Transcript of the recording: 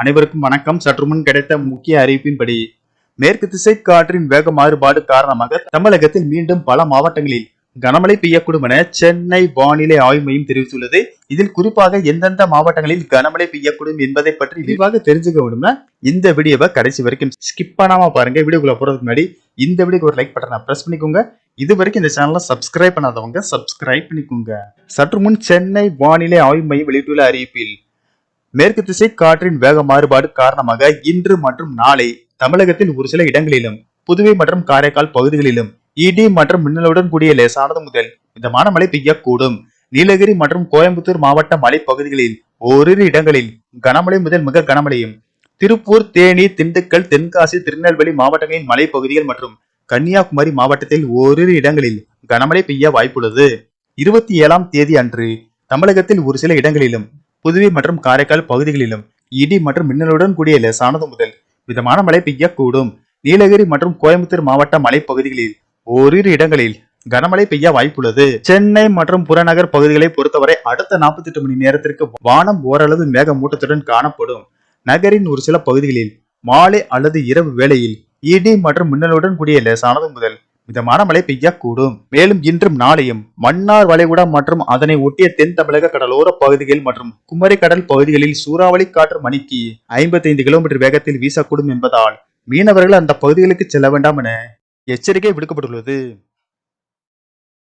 அனைவருக்கும் வணக்கம். சற்றுமுன் கிடைத்த முக்கிய அறிவிப்பின்படி மேற்கு திசை காற்றின் வேக மாறுபாடு காரணமாக தமிழகத்தில் மீண்டும் பல மாவட்டங்களில் கனமழை பெய்யக்கூடும் என சென்னை வானிலை ஆய்வு மையம் தெரிவித்துள்ளது. இதில் குறிப்பாக எந்தெந்த மாவட்டங்களில் கனமழை பெய்யக்கூடும் என்பதை பற்றி விரிவாக தெரிஞ்சுக்க வேணும்னா இந்த வீடியோவை கடைசி வரைக்கும் ஸ்கிப் பண்ணாம பாருங்க. வீடியோக்குள்ள போறதுக்கு முன்னாடி இந்த வீடியோக்கு ஒரு லைக் பட்டனை பிரஸ் பண்ணிக்கோங்க. இது வரைக்கும் இந்த சேனலை சப்ஸ்கிரைப் பண்ணாதவங்க சப்ஸ்கிரைப் பண்ணிக்கோங்க. சற்று முன் சென்னை வானிலை ஆய்வு மையம் வெளியிட்டுள்ள அறிவிப்பில் மேற்கு திசை காற்றின் வேக மாறுபாடு காரணமாக இன்று மற்றும் நாளை தமிழகத்தில் ஒரு சில இடங்களிலும் புதுவை மற்றும் காரைக்கால் பகுதிகளிலும் இடி மற்றும் மின்னலுடன் கூடிய லேசானது முதல் மிதமான மழை பெய்யக்கூடும். நீலகிரி மற்றும் கோயம்புத்தூர் மாவட்ட மலைப்பகுதிகளில் ஓரிரு இடங்களில் கனமழை முதல் மிக கனமழையும். திருப்பூர் தேனி திண்டுக்கல் தென்காசி திருநெல்வேலி மாவட்டங்களின் மலைப்பகுதிகள் மற்றும் கன்னியாகுமரி மாவட்டத்தில் ஓரிரு இடங்களில் கனமழை பெய்ய வாய்ப்புள்ளது. இருபத்தி ஏழாம் தேதி அன்று தமிழகத்தில் ஒரு சில இடங்களிலும் புதுவை மற்றும் காரைக்கால் பகுதிகளிலும் இடி மற்றும் மின்னலுடன் கூடிய லேசானது முதல் மிதமான மழை பெய்யக்கூடும். நீலகிரி மற்றும் கோயம்புத்தூர் மாவட்ட மலைப்பகுதிகளில் ஓரிரு இடங்களில் கனமழை பெய்ய வாய்ப்புள்ளது. சென்னை மற்றும் புறநகர் பகுதிகளை பொறுத்தவரை அடுத்த 48 மணி நேரத்திற்கு வானம் ஓரளவு மேகமூட்டத்துடன் காணப்படும். நகரின் ஒரு சில பகுதிகளில் மாலை அல்லது இரவு வேளையில் இடி மற்றும் மின்னலுடன் கூடிய லேசானது முதல் மிதமான மழை பெய்யக்கூடும். மேலும் இன்றும் நாளையும் மன்னார் வளைகுடா மற்றும் அதனை ஒட்டிய தென் தமிழக கடலோர பகுதிகள் மற்றும் குமரி கடல் பகுதிகளில் சூறாவளி காற்று மணிக்கு 55 கிலோமீட்டர் வேகத்தில் வீசக்கூடும் என்பதால் மீனவர்கள் அந்த பகுதிகளுக்கு செல்ல வேண்டாம் என எச்சரிக்கை விடுக்கப்பட்டுள்ளது.